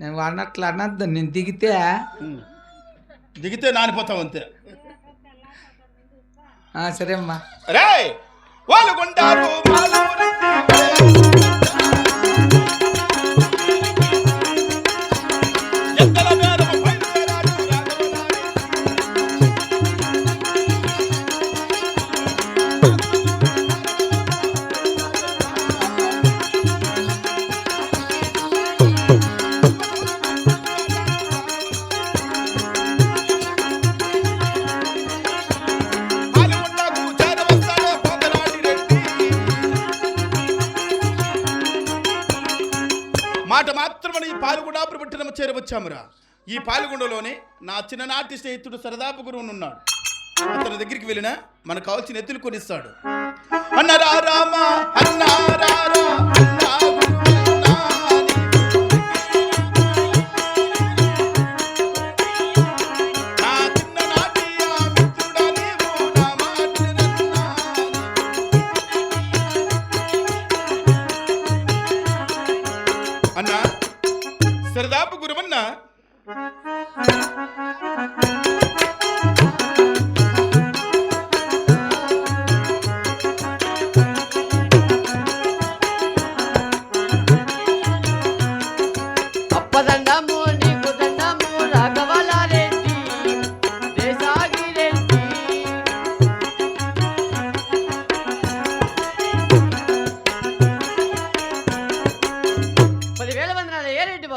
నేను అన్నట్లు అనద్దు నేను దిగితే దిగితే నానిపోతావు అంతే. ఆ, సరే అమ్మా. రే వాళ్ళు కొంటారు. మాత్రమని పట్టణం చేరవచ్చామురా ఈ పాల్గొండలోనే నా చిన్ననాటి స్నేహితుడు సరదాపు గురువు ఉన్నాడు. అతని దగ్గరికి వెళ్ళినా మనకు కావాల్సిన ఎత్తులు కొనిస్తాడు. అన్నారా రామా అన్నారా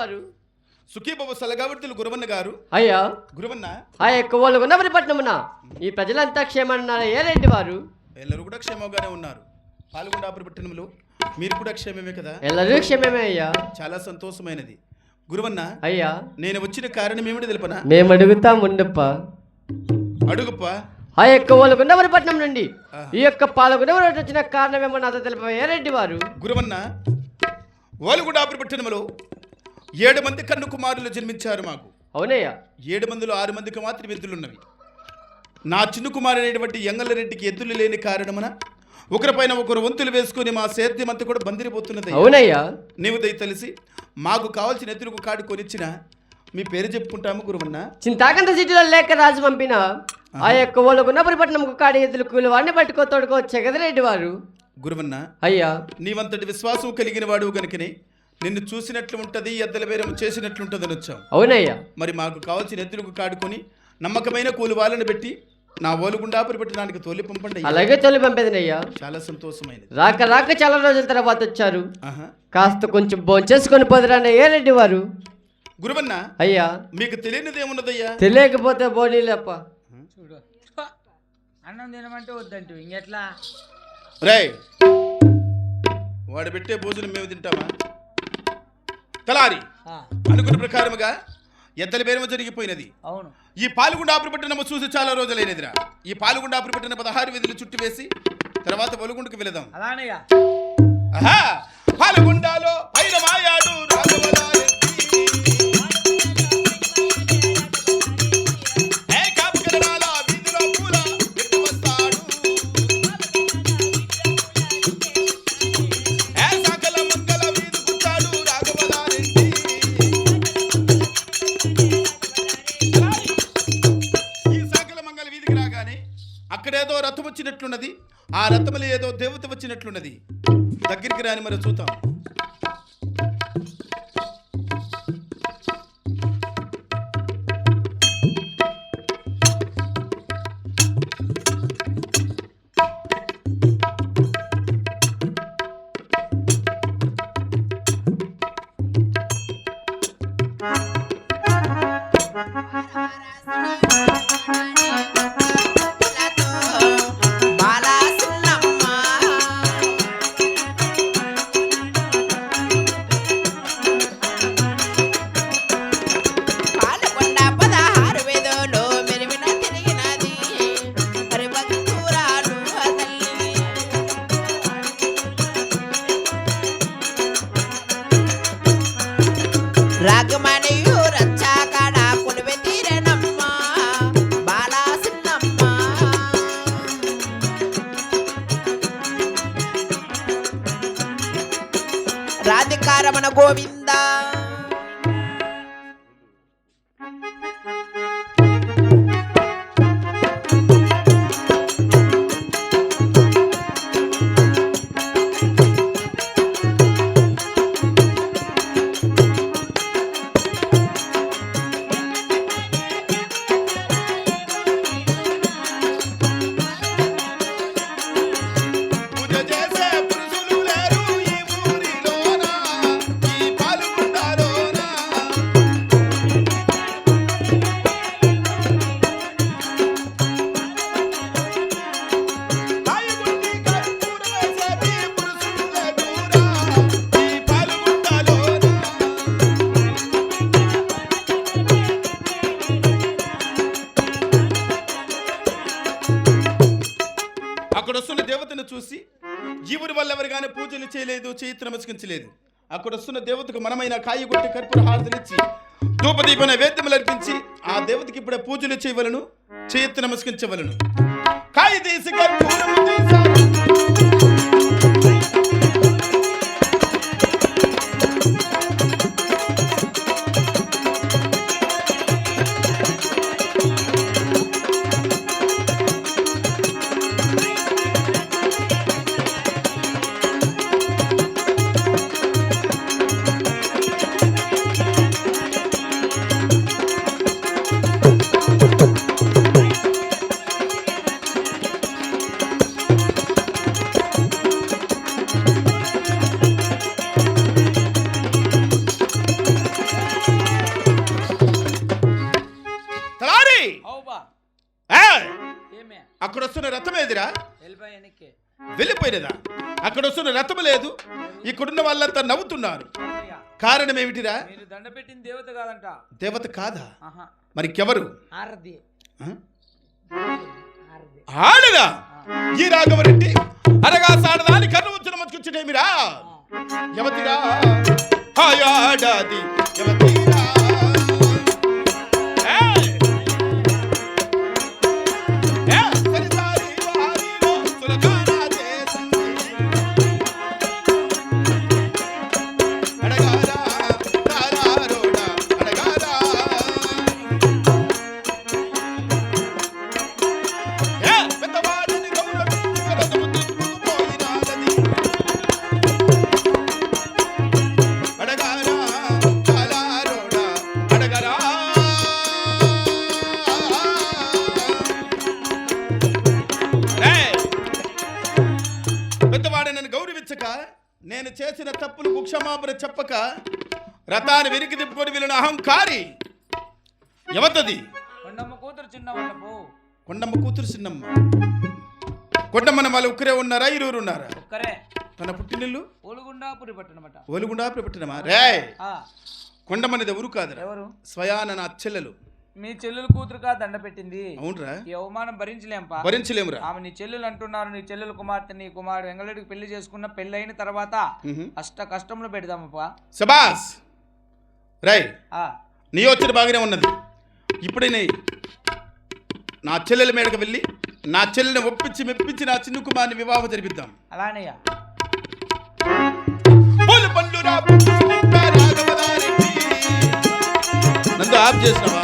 వారు సుఖీబాబు సలగావర్తులు గురవన్న గారు అయ్యా గురవన్న ఆ యొక్క వాళ్ళు ఉన్నవరి పట్నమున ఈ ప్రజలంతా క్షేమన్నారు ఏ రెడ్డి వారు ಎಲ್ಲರೂ కూడా క్షేమంగానే ఉన్నారు పాల్గొండాపురి పట్టణంలో మీరు కూడా క్షేమమే కదా ఎల్లరూ క్షేమమే అయ్యా చాలా సంతోషమైనది గురువన్న అయ్యా నేను వచ్చిన కారణం ఏమిటి తెలుపనా మేము అడుగుతాం ఉండప్ప అడుగుప్ప ఆ యొక్క వాళ్ళు ఉన్నవరి పట్నం నుండి ఈ యొక్క పాల్గొనవరి వచ్చిన కారణమేమో నాతో తెలిప ఏ రెడ్డి వారు గురువన్న ఓలుగుడాపురి పట్టణంలో ఏడు మంది కన్ను కుమారులు జన్మించారు మాకు. అవునయ్యా. ఏడు మందిలో ఆరు మందికి మాత్రం ఎద్దులున్నవి. నా చిన్న కుమారుడైనటువంటి ఎంగళరెడ్డికి ఎద్దులు లేని కారణమున ఒకరిపైన ఒకరు వంతులు వేసుకుని మా సేద్యమంతా కూడా బందిరిపోతున్నది అవునయ్యా. నీవు దయ తెలిసి మాకు కావాల్సిన ఎద్దులకు కాడు కొనిచ్చిన మీ పేరు చెప్పుకుంటాము గురువన్న. చింతాకంత సిటీలో లేక రాజు పంపిన ఆ యొక్క వాళ్ళు ఉన్నపరి పట్నంకు కాడి ఎద్దులు కూలి వాడిని పట్టుకో తోడుకో చెగదరెడ్డి వారు గురువన్న అయ్యా. నీవంతటి విశ్వాసం కలిగిన వాడు గనుకనే నిన్ను చూసినట్లు ఉంటది ఎద్దల బేరం చేసినట్లుంటదని వచ్చాం. అవునయ్యా. మరి మాకు కావాల్సిన ఎద్దులకు కాడుకొని నమ్మకమైన కూలి వాళ్ళని పెట్టి నా ఓలుగుండాపురి పెట్టడానికి తోలి పంపండి. అలాగే తొలి పంపేదినయ్యా. చాలా సంతోషమైనది. రాక రాక చాలా రోజుల తర్వాత వచ్చారు. ఆహా. కాస్త కొంచెం భోంచేసుకొని పోదురాన్న ఏ రెడ్డి వారు? గురువన్న అయ్యా. మీకు తెలియనిది ఏమున్నదయ్యా? తెలియకపోతే బోనీలేప్ప. చూడు! అన్నం తినమంటే వద్దంటు ఇంకెట్లా? రేయ్ వాడు పెట్టే భోజనం మేము తింటామా? తలారి. అనుకున్న ప్రకారముగా ఎద్దల బేరము జరిగిపోయినది. అవును. ఈ పాల్గొండ ఆపురపట్టినము చూసి చాలా రోజులైనదిరా. ఈ పాల్గొండ ఆపురపట్టిన పదహారు విధులు చుట్టి వేసి తర్వాత ఒలుగుండుకు వెళదాం. అలానయ్యా పాల్గొండాలో పైన మాయాడు. రథములు ఏదో దేవత వచ్చినట్లున్నది. దగ్గరికి రాని మరి చూద్దాం. 고민다. చేయలేదు చేతి నమస్కరించలేదు అక్కడ వస్తున్న దేవతకు మనమైన కాయి కొట్టి కర్పూర హారతలిచ్చి ధూపదీపన వేద్యములు అర్పించి ఆ దేవతకి ఇప్పుడే పూజలు చేయవలను చేతి నమస్కరించవలను కాయి తీసి కర్పూరము అక్కడ వస్తున్న రథం ఏదిరా? వెళ్ళిపోయినదా? అక్కడ వస్తున్న రథం లేదు. ఇక్కడున్న వాళ్ళంతా నవ్వుతున్నారు. కారణం ఏమిటిరా? దండ పెట్టిన దేవత కాదంట. దేవత కాదా? మరి ఆడదా? ఈ రాఘవరెడ్డి. అనగా సాడదాని కన్ను వచ్చిన మచ్చుకుచ్చుటేమిరా యవతిరా? హాయాడాది. యవతిరా నేను చేసిన తప్పులకు క్షమాపణ చెప్పక రథాన్ని వెనక్కి తిప్పుకొని వెళ్ళిన అహంకారి ఎవతది? కొండమ్మ కూతురు చిన్నవంట పో. కొండమ్మ కూతురు చిన్నమ్మ. కొండమ్మన వాళ్ళు ఒక్కరే ఉన్నారా? ఇరువురు ఉన్నారా? ఒక్కరే. తన పుట్టినిల్లు? ఒలుగుండాపురి పట్టణమట. పెట్టినమా రే ఆ, కొండమ్మనిది ఎవరు కాదురా? ఎవరు? స్వయాన నా చెల్లెలు. మీ చెల్లెలు కూతురుగా దండ పెట్టింది? అవునరా. ఈ అవమానం భరించలేంపా. భరించలేమురా. ఆమె నీ చెల్లెలు అంటున్నారు నీ చెల్లెలు కుమార్తె నీ కుమారుడు వెంగళరెడ్డికి పెళ్ళి చేసుకున్న పెళ్ళి అయిన తర్వాత. అష్ట కష్టంలో పెడదామప్పా. శబాస్! రై ఆ, నీ వచ్చిన బాగానే ఉన్నది. ఇప్పుడే నీ నా చెల్లెల మేడకు వెళ్ళి నా చెల్లెని ఒప్పించి మెప్పించి నా చిన్న కుమార్ని వివాహం జరిపిద్దాం. అలానేయ్యా. నందు ఆఫ్ చేసినావా?